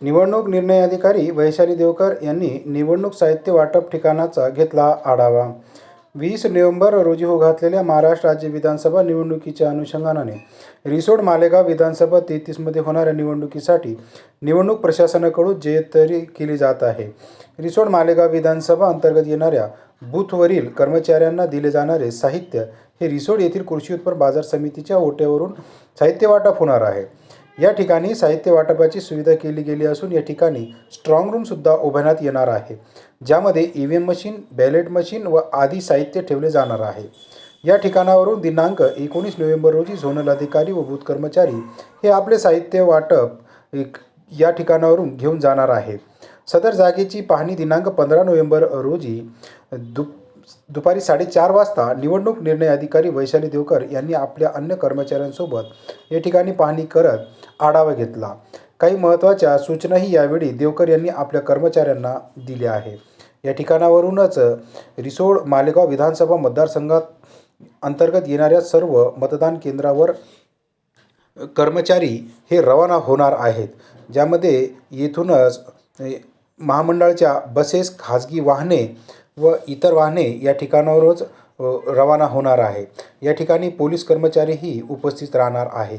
निवडणूक निर्णय अधिकारी वैशाली देवकर यांनी निवडणूक साहित्य वाटप ठिकाणाचा घेतला आढावा. वीस नोव्हेंबर रोजी हो घातलेल्या महाराष्ट्र राज्य विधानसभा निवडणुकीच्या अनुषंगाने रिसोड मालेगाव विधानसभा तेहतीसमध्ये होणाऱ्या निवडणुकीसाठी निवडणूक प्रशासनाकडून जयतरी केली जात आहे. रिसोड मालेगाव विधानसभा अंतर्गत येणाऱ्या बूथवरील कर्मचाऱ्यांना दिले जाणारे साहित्य हे रिसोड येथील कृषी उत्पन्न बाजार समितीच्या ओट्यावरून साहित्य वाटप होणार आहे. या ठिकाणी साहित्य वाटपाची सुविधा केली गेली असून या ठिकाणी स्ट्रॉंग रूमसुद्धा उभारण्यात येणार आहे. ज्यामध्ये E V M machine ballot machine व आदी साहित्य ठेवले जाणार आहे. या ठिकाणावरून दिनांक एकोणीस नोव्हेंबर रोजी झोनल अधिकारी व बूथ कर्मचारी हे आपले साहित्य वाटप एक- या ठिकाणावरून घेऊन जाणार आहे. सदर जागेची पाहणी दिनांक पंधरा नोव्हेंबर रोजी दुप दुपारी साडेचार वाजता निवडणूक निर्णय अधिकारी वैशाली देवकर यांनी आपल्या अन्य कर्मचाऱ्यांसोबत या ठिकाणी पाहणी करत आढावा घेतला. काही महत्त्वाच्या सूचनाही यावेळी देवकर यांनी आपल्या कर्मचाऱ्यांना दिल्या आहे या ठिकाणावरूनच रिसोड मालेगाव विधानसभा मतदारसंघात अंतर्गत येणाऱ्या सर्व मतदान केंद्रावर कर्मचारी हे रवाना होणार आहेत. ज्यामध्ये येथूनच महामंडळाच्या बसेस खाजगी वाहने व इतर वाहने या ठिकाणावरच रवाना होणार आहे. या ठिकाणी पोलीस कर्मचारीही उपस्थित राहणार आहे